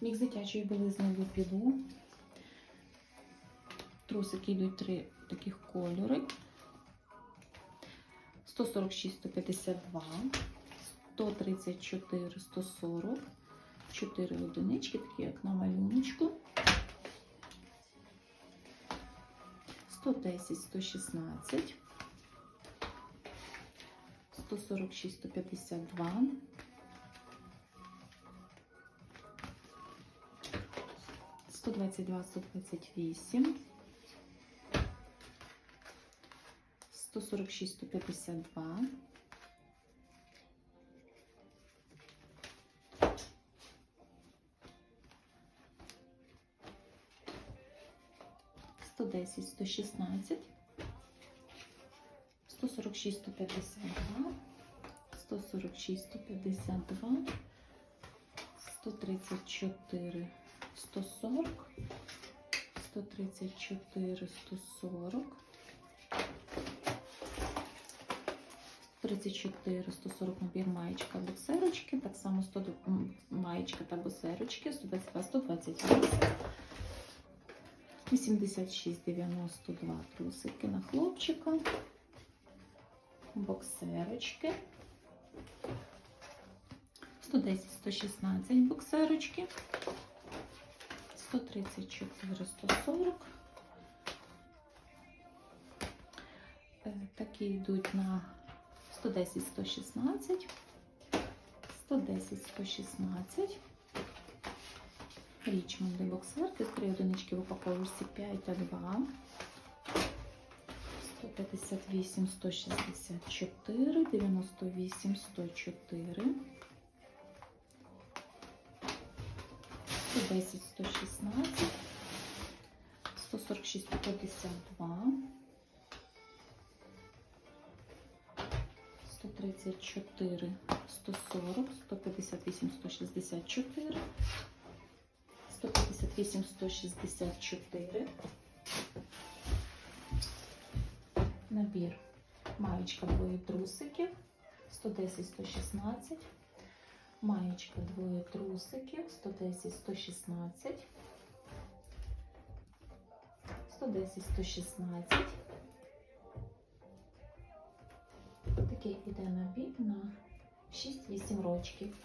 Мікс дитячої білизни Лупілу. Трусики йдуть три таких кольори. 146, 152, 134, 140, 4 одинички, такі як на малюночку. 110, 116, 146, 152, 122, 128, 146, 152, 110, 116, 146, 152, 146, 152, 134, 140, 134, 140, 34, 140 набір маєчка боксерочки, так само 100 маєчка та боксерочки, 122, 128. 86, 92 трусики на хлопчика, боксерочки, 110, 116 боксерочки, 134, 140. Е, Такі йдуть на 110, 116, 110, 116. Річмонди боксерки, три одинички в упаковці 5 та 2. 158, 164, 98, 104. 110, 116, 146, 152. 134, 140, 158, 164. 158, 164. Набір маєчка двоє трусиків, 110, 116. Маєчка двоє трусиків, 110, 116. 110, 116. Такий іде набір на 6-8 рочків.